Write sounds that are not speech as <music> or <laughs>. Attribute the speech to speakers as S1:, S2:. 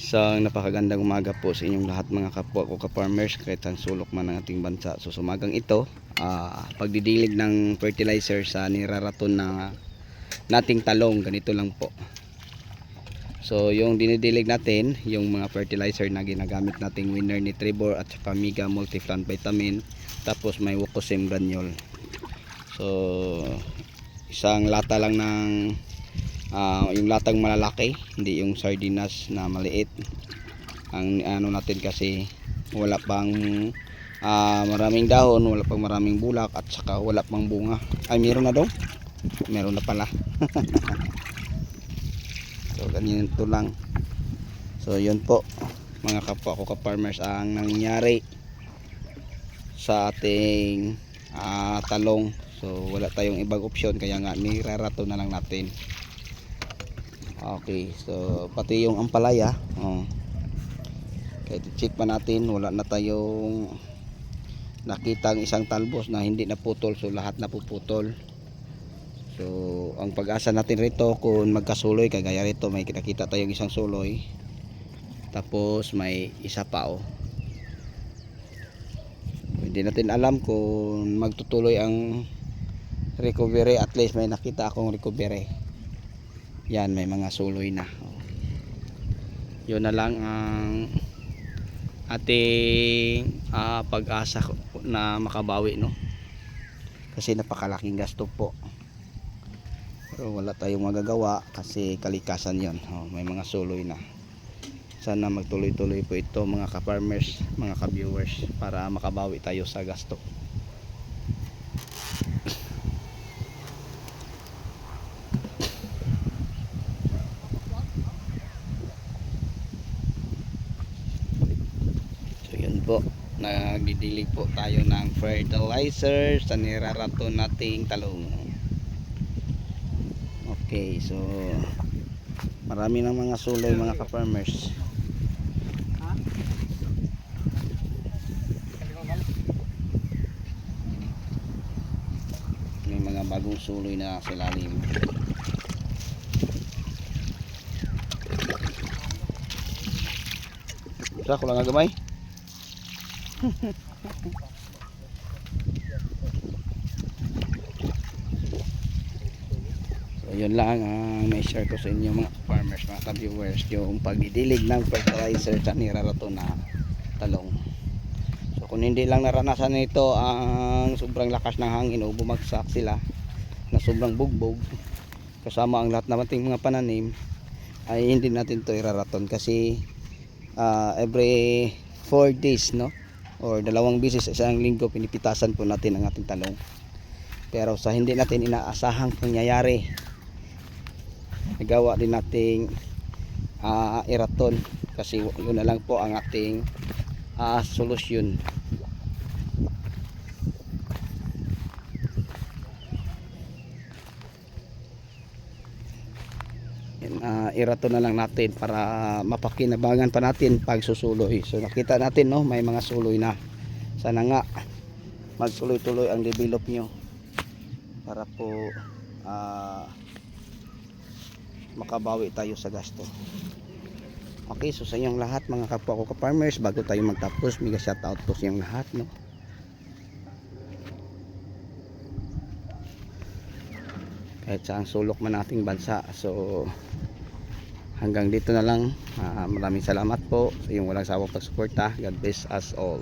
S1: Isang napakagandang umaga po sa inyong lahat mga kapwa ko ka-farmers kahit ang sulok man ng ating bansa. So sumagang ito, ah, pagdidilig ng fertilizer sa niraraton na nating talong, ganito lang po. So yung dinidilig natin, yung mga fertilizer na ginagamit nating winner ni Tribor at saka Mega Multiplant Vitamin, tapos may Wokosim Granule. So isang lata lang ng Ah, yung latang malalaki, hindi yung sardinas na maliit. Ang ano natin kasi wala pang ah, maraming dahon, wala pang maraming bulak at saka wala pang bunga. Ay, meron na daw? Meron na pala. <laughs> so, ganito lang. So, yun po mga kapwa ko ka-farmers ang nangyari sa ating ah, talong. So, wala tayong ibang option kaya nga nirarato na lang natin. Okay, so pati yung ampalaya, oh. Kahit check pa natin, wala na tayong nakita ang isang talbos na hindi naputol, so lahat napuputol. So, ang pag-asa natin rito kung magkasuloy, kagaya rito may nakita tayong isang suloy. Tapos may isa pa oh. Hindi natin alam kung magtutuloy ang recovery, at least may nakita akong recovery yan may mga suloy na. Oh. yun na lang ang ating ah, pag-asa na makabawi no? Kasi napakalaking gasto po. Pero wala tayong magagawa kasi kalikasan yon oh, may mga suloy na. Sana magtuloy-tuloy po ito mga ka-farmers mga ka-viewers para makabawi tayo sa gasto So yun po, nagdidilig po tayo ng fertilizer sa nirarato nating talong. Okay, so marami ng mga suloy mga ka-farmers. May mga bagong suloy na sa lalim. Sa ko lang nga gamay. So yun lang ang may share ko sa inyo mga farmers, mga ka-viewers yung pagdidilig ng fertilizer sa nirarato na talong. So kung hindi lang naranasan nito ang sobrang lakas ng hangin o bumagsak sila na sobrang bugbog kasama ang lahat ng ating mga pananim ay hindi natin to iraraton kasi ah, every 4 days no or dalawang sa isang linggo pinipitasan po natin ang ating talong. Pero sa hindi natin inaasahang pangyayari nagawa din nating ah, iraton. Kasi yun na lang po ang ating ah, solusyon Ah, irato na lang natin para mapakinabangan pa natin pag susuloy. So nakita natin no, may mga suloy na. Sana nga magtuloy-tuloy ang develop nyo para po ah, makabawi tayo sa gasto. Okay, so sa inyong lahat mga kapwa ko ka-farmers, bago tayo magtapos, mega shoutout po sa inyong lahat no. Kahit sa ang sulok man nating bansa. So hanggang dito na lang. Ah, maraming salamat po sa iyong walang sawang pagsuporta. God bless us all